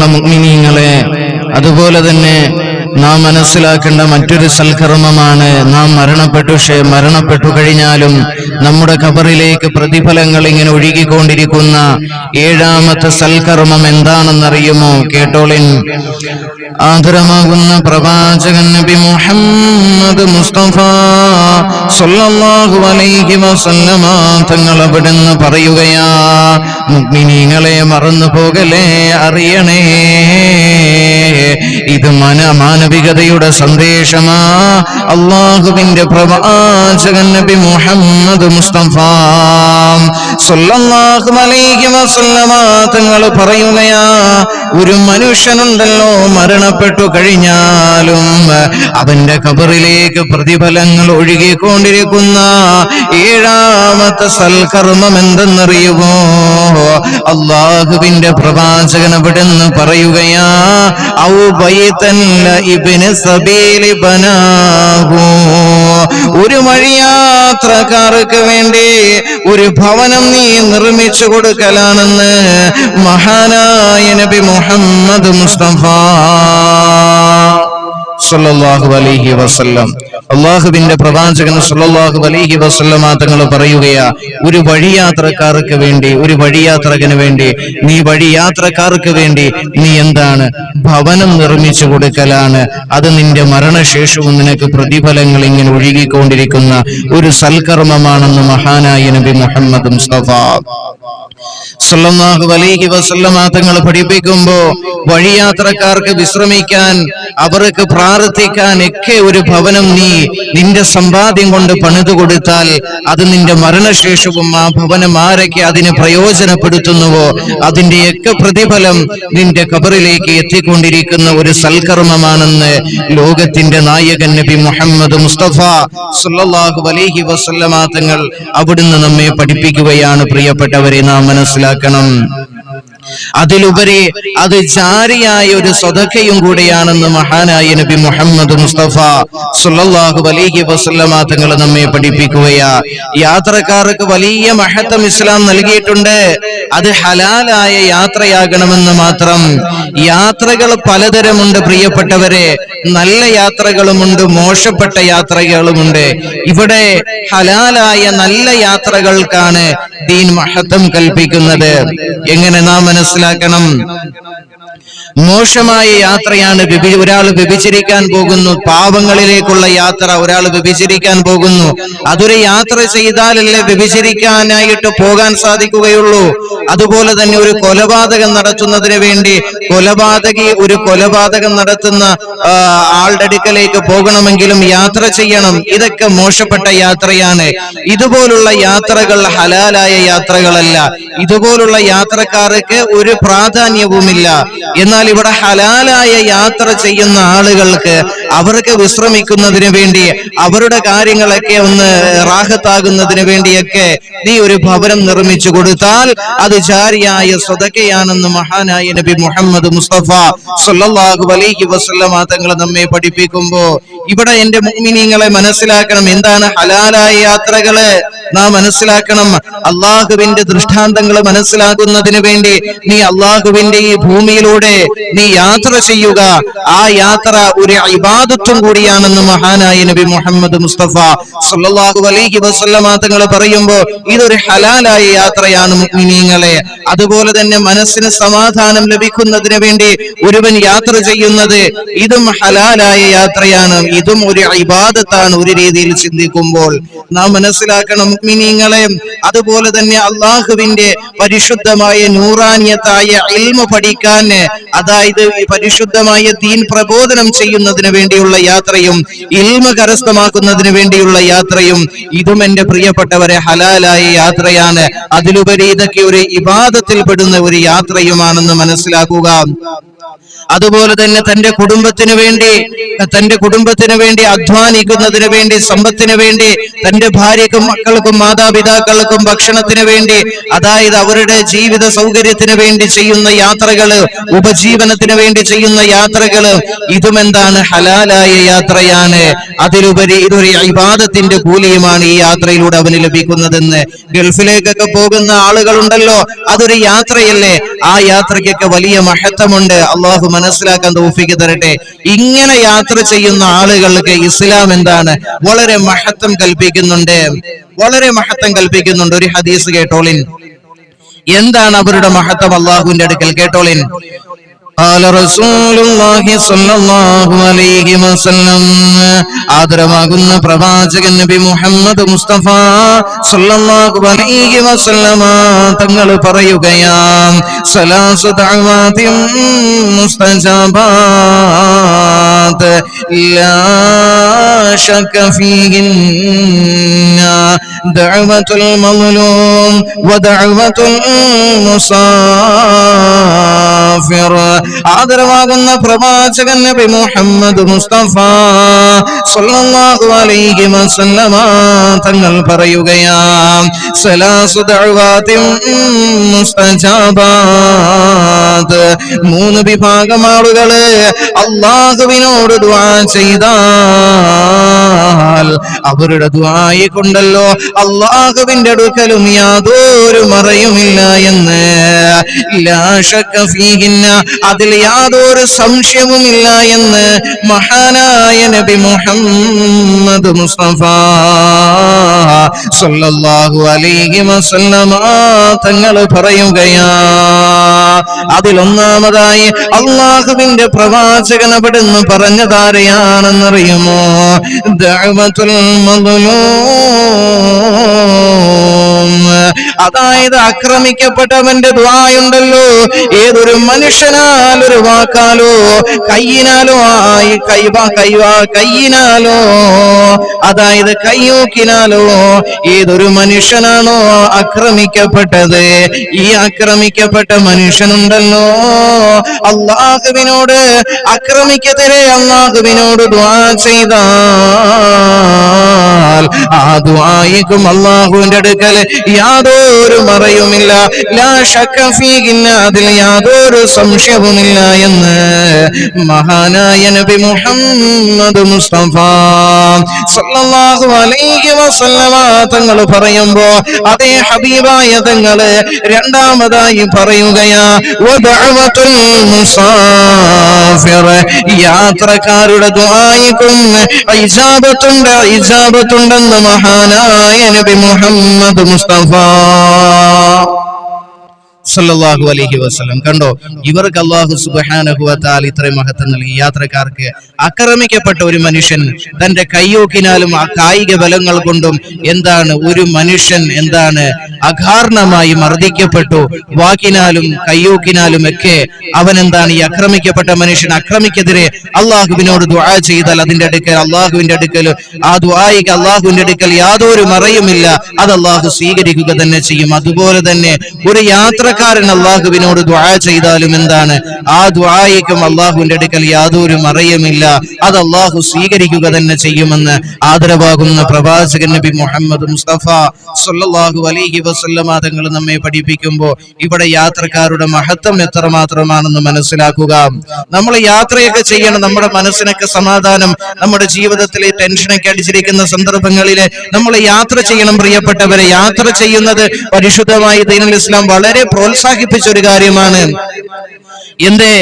ബഹുമാനമുള്ള മുഗ്മിനീങ്ങളെ അതുപോലെ തന്നെ നാം മനസ്സിലാക്കേണ്ട മറ്റൊരു സൽക്കർമ്മമാണ് നാം മരണപ്പെട്ടു മരണപ്പെട്ടു കഴിഞ്ഞാലും നമ്മുടെ ഖബറിലേക്ക് പ്രതിഫലങ്ങൾ ഇങ്ങനെ ഒഴുകിക്കൊണ്ടിരിക്കുന്ന ഏഴാമത്തെ സൽക്കർമ്മം എന്താണെന്നറിയുമോ? കേട്ടോളിൻ. ആദരമാകുന്ന പ്രവാചകൻ നബി മുഹമ്മദ് മുസ്തഫ സല്ലല്ലാഹു അലൈഹി വസല്ലമ തങ്ങൾ അവിടുന്ന് പറയുകയാ മുഗ്മിനീങ്ങളെ മറന്നു പോകലേ അറിയണേ ഇത് മന മാനവികതയുടെ സന്ദേശമാ. അള്ളാഹുവിന്റെ പ്രവാചകൻ നബി മുഹമ്മദ് മുസ്തഫ. സല്ലല്ലാഹു അലൈഹി വസല്ലമ തങ്ങൾ പറയുകയാ ഒരു മനുഷ്യനുണ്ടല്ലോ മരണപ്പെട്ടു കഴിഞ്ഞാലും അവന്റെ കബറിലേക്ക് പ്രതിഫലങ്ങൾ ഒഴുകിക്കൊണ്ടിരിക്കുന്ന ഏഴാമത്തെ സൽക്കർമ്മം എന്തെന്നറിയുമോ? അള്ളാഹുവിന്റെ പ്രവാചകൻ അവിടുന്ന് പറയുകയാ ഔ ബൈതല്ല ഒരു വഴിയാത്രക്കാർക്ക് വേണ്ടി ഒരു ഭവനം നീ നിർമ്മിച്ചു കൊടുക്കലാണെന്ന് മഹാനായ നബി മുഹമ്മദ് മുസ്തഫ. സല്ലല്ലാഹു അലൈഹി വസല്ലം. അള്ളാഹുവിന്റെ പ്രവാചകൻ സല്ലല്ലാഹു അലൈഹി വസല്ലമ തങ്ങൾ പറയുകയാ ഒരു വഴിയാത്രക്കാർക്ക് വേണ്ടി ഒരു വഴിയാത്രകന് വേണ്ടി നീ വഴിയാത്രക്കാർക്ക് വേണ്ടി നീ എന്താണ് ഭവനം നിർമ്മിച്ചു കൊടുക്കലാണ്. അത് നിന്റെ മരണശേഷവും നിനക്ക് പ്രതിഫലങ്ങൾ ഇങ്ങനെ ഒഴുകിക്കൊണ്ടിരിക്കുന്ന ഒരു സൽക്കർമ്മമാണെന്ന് മഹാനായ നബി മുഹമ്മദ് മുസ്തഫ. സല്ലല്ലാഹു അലൈഹി വസല്ലമ തങ്ങൾ പഠിപ്പിക്കുമ്പോ വഴിയാത്രക്കാർക്ക് വിശ്രമിക്കാൻ അവർക്ക് പ്രാർത്ഥിക്കാൻ ഒക്കെ ഒരു ഭവനം നീ നിന്റെ സമ്പാദ്യം കൊണ്ട് പണിതു കൊടുത്താൽ അത് നിന്റെ മരണശേഷവും ആ ഭവനം ആരൊക്കെ അതിന് പ്രയോജനപ്പെടുത്തുന്നുവോ അതിന്റെയൊക്കെ പ്രതിഫലം നിന്റെ കബറിലേക്ക് എത്തിക്കൊണ്ടിരിക്കുന്ന ഒരു സൽക്കർമ്മമാണെന്ന് ലോകത്തിന്റെ നായകൻ നബി മുഹമ്മദ് മുസ്തഫ സല്ലല്ലാഹു അലൈഹി വസല്ലമ തങ്ങൾ അവിടുന്ന് നമ്മെ പഠിപ്പിക്കുകയാണ് പ്രിയപ്പെട്ടവരെ. നാം മനസ്സിലാക്കണം. അതിലുപരി അത് ജാരിയായ ഒരു സ്വതക്കയും കൂടിയാണെന്ന് മഹാനായ നബി മുഹമ്മദ് മുസ്തഫ സുല്ലാഹു അലൈഹി വസല്ലമ തങ്ങൾ നമ്മെ പഠിപ്പിക്കുകയാ. യാത്രക്കാർക്ക് വലിയ മഹത്വം ഇസ്ലാം നൽകിയിട്ടുണ്ട്. അത് ഹലാലായ യാത്രയാകണമെന്ന് മാത്രം. യാത്രകൾ പലതരമുണ്ട് പ്രിയപ്പെട്ടവരെ. നല്ല യാത്രകളുമുണ്ട് മോശപ്പെട്ട യാത്രകളുമുണ്ട്. ഇവിടെ ഹലാലായ നല്ല യാത്രകൾക്കാണ് ദീൻ മഹത്വം കൽപ്പിക്കുന്നത്. എങ്ങനെ നാം മനസ്സിലാക്കണം. മോശമായ യാത്രയാണ് ഒരാൾ വ്യഭിചരിക്കാൻ പോകുന്നു. പാവങ്ങളിലേക്കുള്ള യാത്ര ഒരാൾ വ്യഭിചരിക്കാൻ പോകുന്നു. അതൊരു യാത്ര ചെയ്താലല്ലേ വ്യഭിചരിക്കാനായിട്ട് പോകാൻ സാധിക്കുകയുള്ളൂ. അതുപോലെ തന്നെ ഒരു കൊലപാതകം നടത്തുന്നതിന് വേണ്ടി കൊലപാതകി ഒരു കൊലപാതകം നടത്തുന്ന ആളുടെ അടുക്കലേക്ക് പോകണമെങ്കിലും യാത്ര ചെയ്യണം. ഇതൊക്കെ മോശപ്പെട്ട യാത്രയാണ്. ഇതുപോലുള്ള യാത്രകൾ ഹലാലായ യാത്രകളല്ല. ഇതുപോലുള്ള യാത്രക്കാർക്ക് ഒരു പ്രാധാന്യവുമില്ല. എന്നാൽ ഇവിടെ ഹലാലായ യാത്ര ചെയ്യുന്ന ആളുകൾക്ക് അവർക്ക് വിശ്രമിക്കുന്നതിന് വേണ്ടി അവരുടെ കാര്യങ്ങളൊക്കെ ഒന്ന് റാഹത്താകുന്നതിന് വേണ്ടിയൊക്കെ നീ ഒരു ഭവനം നിർമ്മിച്ചു കൊടുത്താൽ അത് ജാരിയായ സ്വതക്കയാണെന്ന് മഹാനായ നബി മുഹമ്മദ് മുസ്തഫ സൊല്ലാഹു അലൈഹി വസല്ലമ തങ്ങൾ നമ്മെ പഠിപ്പിക്കുമ്പോ ഇവിടെ എന്റെ മുഅ്മിനീങ്ങളെ മനസ്സിലാക്കണം എന്താണ് ഹലാലായ യാത്രകൾ. നാം മനസ്സിലാക്കണം അള്ളാഹുവിന്റെ ദൃഷ്ടാന്തങ്ങൾ മനസ്സിലാക്കുന്നതിന് വേണ്ടി നീ അള്ളാഹുവിന്റെ ഈ ഭൂമിയിലൂടെ നീ യാത്ര ചെയ്യുക. ആ യാത്ര ഒരു ഇബാദത്തും കൂടിയാണെന്ന് മഹാനായ നബി മുഹമ്മദ് മുസ്തഫ സല്ലല്ലാഹു അലൈഹി വസല്ലമ പറയുമ്പോ ഇതൊരു ഹലാലായ യാത്രയാണ് മുഅ്മിനീങ്ങളെ. അതുപോലെ തന്നെ മനസ്സിന് സമാധാനം ലഭിക്കുന്നതിന് വേണ്ടി ഒരുവൻ യാത്ര ചെയ്യുന്നത് ഇതും ഹലാലായ യാത്രയാണ്. ഇതും ഒരു ഇബാദത്താണ് ഒരു രീതിയിൽ ചിന്തിക്കുമ്പോൾ. നാം മനസ്സിലാക്കണം മുഅ്മിനീങ്ങളെ അതുപോലെ തന്നെ അള്ളാഹുവിന്റെ പരിശുദ്ധമായ നൂറാനിയത്തായ ഇൽമ പഠിക്കാൻ അതായത് പരിശുദ്ധമായ ദീൻ പ്രബോധനം ചെയ്യുന്നതിന് വേണ്ടിയുള്ള യാത്രയും ഇൽമ കരസ്ഥമാക്കുന്നതിന് വേണ്ടിയുള്ള യാത്രയും ഇതും എന്റെ പ്രിയപ്പെട്ടവരെ ഹലാലായ യാത്രയാണ്. അതിലുപരി ഇതൊക്കെ ഒരു ഇബാദത്തിൽ പെടുന്ന ഒരു യാത്രയുമാണെന്ന് മനസ്സിലാക്കുക. അതുപോലെ തന്നെ തന്റെ കുടുംബത്തിന് വേണ്ടി തന്റെ കുടുംബത്തിന് വേണ്ടി അധ്വാനിക്കുന്നതിന് വേണ്ടി സമ്പത്തിന് വേണ്ടി തന്റെ ഭാര്യക്കും മക്കൾക്കും മാതാപിതാക്കൾക്കും ഭക്ഷണത്തിന് വേണ്ടി അതായത് അവരുടെ ജീവിത സൗകര്യത്തിന് വേണ്ടി ചെയ്യുന്ന യാത്രകൾ ഉപജീവനത്തിന് വേണ്ടി ചെയ്യുന്ന യാത്രകൾ ഇതും എന്താണ് ഹലാലായ യാത്രയാണ്. അതിലുപരി ഇതൊരു ഇബാദത്തിന്റെ കൂലിയുമാണ് ഈ യാത്രയിലൂടെ അവന് ലഭിക്കുന്നതെന്ന്. ഗൾഫിലേക്കൊക്കെ പോകുന്ന ആളുകളുണ്ടല്ലോ അതൊരു യാത്രയല്ലേ? ആ യാത്രയ്ക്കൊക്കെ വലിയ മഹത്വമുണ്ട്. അള്ളാഹു മനസ്സിലാക്കാൻ തോഫിക്ക് തരട്ടെ. ഇങ്ങനെ യാത്ര ചെയ്യുന്ന ആളുകൾക്ക് ഇസ്ലാം എന്താണ്? വളരെ മഹത്വം കൽപ്പിക്കുന്നുണ്ട്. വളരെ മഹത്വം കൽപ്പിക്കുന്നുണ്ട്. ഒരു ഹദീസ് കേട്ടോളിൻ. എന്താണ് അവരുടെ മഹത്വം അള്ളാഹുവിന്റെ അടുക്കൽ? കേട്ടോളിൻ. قال رسول الله صلى الله عليه وسلم ആദരവാകുന്ന പ്രവാചകൻ നബി മുഹമ്മദ് മുസ്തഫ സല്ലല്ലാഹു അലൈഹി വസല്ലമ തങ്ങൾ പറയുകയാം സലാസു ദഅവാതിൻ മുസ്തജാബാത് ലാ ശക ഫീഹിന്ന ദഅവത്തുൽ മദ്ലൂം വദഅവത്തുൽ മുസാഫിർ. ആദരവാകുന്ന പ്രവാചകൻ നബി മുഹമ്മദ് മുസ്തഫ സല്ലല്ലാഹു അലൈഹി വസല്ലമ തങ്ങൾ പറയുകയാം സലാസു ദഅവാതിൻ മുസ്തജാബാത് മൂന്ന് വിഭാഗം ആളുകൾ അള്ളാഹുവിനോട് ദുആ ചെയ്താൽ അവരുടെ ദുആയി കൊണ്ടല്ലോ അള്ളാഹുവിന്റെ അടുക്കലും യാതൊരു മറയുമില്ല എന്ന്. അതിൽ യാതൊരു സംശയവുമില്ല എന്ന് മഹാനായ നബി മുഹമ്മദ് മുസ്തഫ സല്ലല്ലാഹു അലൈഹി തങ്ങൾ പറയുകയാ അതിലൊന്നാമതായി അള്ളാഹുവിന്റെ പ്രവാചകൻ അവിടുന്ന് പറഞ്ഞതാരെയാണെന്നറിയുമോ? ദഅവത്തുൽ മദ്ലൂം അതായത് ആക്രമിക്കപ്പെട്ടവന്റെ ദ്വായുണ്ടല്ലോ. ഏതൊരു മനുഷ്യനാൽ ഒരു വാക്കാലോ കയ്യിനാലോ ആയി കൈവാ കൈവാ കയ്യിനാലോ അതായത് കയ്യൂക്കിനാലോ ഏതൊരു മനുഷ്യനാണോ ആക്രമിക്കപ്പെട്ടത്? ഈ ആക്രമിക്കപ്പെട്ട മനുഷ്യനുണ്ടല്ലോ. അള്ളാഹുവിനോട് അക്രമിക്കതിരെ അള്ളാഹുവിനോട് ദ്വാ ചെയ്താൽ അല്ലാഹുവിന്റെ അള്ളാഹുവിന്റെ അടുക്കൽ യാതൊരു മറയുമില്ല. ലാ ശക്ക ഫീഹിന്ന അതിൽ യാതൊരു സംശയവുമില്ല എന്ന് മഹാനായ നബി മുഹമ്മദ് മുസ്തഫ സല്ലല്ലാഹു അലൈഹി വസല്ലമ തങ്ങൾ പറയുമ്പോ അതേ ഹബീബായ തങ്ങൾ രണ്ടാമതായി പറയുകയാ വദഅവത്തുൽ മുസാഫിർ. യാത്രക്കാരുടെ ദുആയിക്കും ഇജാബത്തുണ്ട് ഇജാബത്തുണ്ടെന്ന് മഹാനായ നബി മുഹമ്മദ് മുസ്തഫ സല്ലല്ലാഹു അലഹി വസ്ലം കണ്ടോ? ഇവർക്ക് അള്ളാഹു സുബ്ഹാനഹു വതആല ഇത്രയും മഹത്വം നൽകി. യാത്രക്കാർക്ക് ആക്രമിക്കപ്പെട്ട ഒരു മനുഷ്യൻ തന്റെ കയ്യോക്കിനാലും ആ കായിക ബലങ്ങൾ കൊണ്ടും എന്താണ് ഒരു മനുഷ്യൻ എന്താണ് അകാരണമായി മർദ്ദിക്കപ്പെട്ടു. വാക്കിനാലും കയ്യോക്കിനാലും ഒക്കെ അവൻ എന്താണ് ഈ ആക്രമിക്കപ്പെട്ട മനുഷ്യൻ അക്രമിക്കെതിരെ അള്ളാഹുവിനോട് ദുആ ചെയ്താൽ അതിന്റെ അടുക്കൽ അള്ളാഹുവിന്റെ അടുക്കൽ ആ ദുആയിക്ക് അള്ളാഹുവിന്റെ അടുക്കൽ യാതൊരു മറയുമില്ല. അത് അള്ളാഹു സ്വീകരിക്കുക തന്നെ ചെയ്യും. അതുപോലെ തന്നെ ഒരു യാത്രക്കാരൻ അള്ളാഹുവിനോട് ദുആ ചെയ്താലും എന്താണ്? ആ ദുആയിക്കും അള്ളാഹുവിന്റെ അടുക്കൽ യാതൊരു മറയുമില്ല. അത് അള്ളാഹു സ്വീകരിക്കുക തന്നെ ചെയ്യുമെന്ന് ആദരവാകുന്ന പ്രവാചകൻ നബി മുഹമ്മദ് മുസ്തഫ സല്ലല്ലാഹു അലൈഹി വസല്ലമ തങ്ങൾ നമ്മെ പഠിപ്പിക്കുമ്പോൾ ഇവിടെ യാത്രക്കാരുടെ മഹത്വം എത്രമാത്രമാണെന്ന് മനസ്സിലാക്കുക. നമ്മൾ യാത്രയൊക്കെ ചെയ്യണം. നമ്മുടെ മനസ്സിനൊക്കെ സമാധാനം നമ്മുടെ ജീവിതത്തിലെ ടെൻഷനൊക്കെ അടിച്ചിരിക്കുന്ന സന്ദർഭങ്ങളിൽ നമ്മൾ യാത്ര ചെയ്യണം. പ്രിയപ്പെട്ടവരെ യാത്ര ചെയ്യുന്നത് പരിശുദ്ധമായി ദൈനൽ ഇസ്ലാം വളരെ പ്രോത്സാഹിപ്പിച്ച ഒരു കാര്യമാണ്. എന്തേ?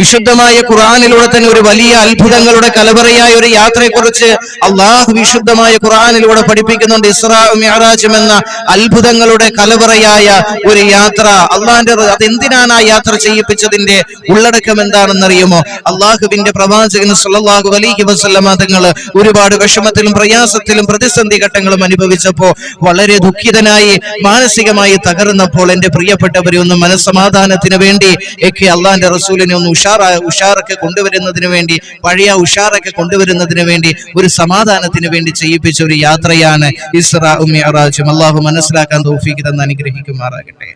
വിശുദ്ധമായ ഖുറാനിലൂടെ തന്നെ ഒരു വലിയ അത്ഭുതങ്ങളുടെ കലവറയായ ഒരു യാത്രയെക്കുറിച്ച് അള്ളാഹു വിശുദ്ധമായ ഖുറാനിലൂടെ പഠിപ്പിക്കുന്നുണ്ട്. ഇസ്രാ മിഅറാജും എന്ന അത്ഭുതങ്ങളുടെ കലവറയായ ഒരു യാത്ര. അള്ളാഹിന്റെ അതെന്തിനാണ് ആ യാത്ര ചെയ്യിപ്പിച്ചതിന്റെ ഉള്ളടക്കം എന്താണെന്നറിയുമോ? അള്ളാഹുവിന്റെ പ്രവാചകൻ സല്ലല്ലാഹു അലൈഹി വസല്ലമ തങ്ങൾ ഒരുപാട് വിഷമത്തിലും പ്രയാസത്തിലും പ്രതിസന്ധി ഘട്ടങ്ങളും അനുഭവിച്ചപ്പോ വളരെ ദുഃഖിതനായി മാനസികമായി തകർന്നപ്പോൾ എന്റെ പ്രിയപ്പെട്ടവരെ ഒന്ന് മനസ്സമാധാനത്തിന് വേണ്ടി ഒക്കെ അള്ളാന്റെ റസൂലിനെ ഒന്ന് ഉഷാറ ഉഷാറൊക്കെ കൊണ്ടുവരുന്നതിന് വേണ്ടി പഴയ ഉഷാറൊക്കെ കൊണ്ടുവരുന്നതിന് വേണ്ടി ഒരു സമാധാനത്തിന് വേണ്ടി ചെയ്യിപ്പിച്ച ഒരു യാത്രയാണ് ഇസ്രാ മിഅറാജും. അള്ളാഹു മനസ്സിലാക്കാൻ തോഫിക്ക് തന്ന് അനുഗ്രഹിക്കുമാറാകട്ടെ.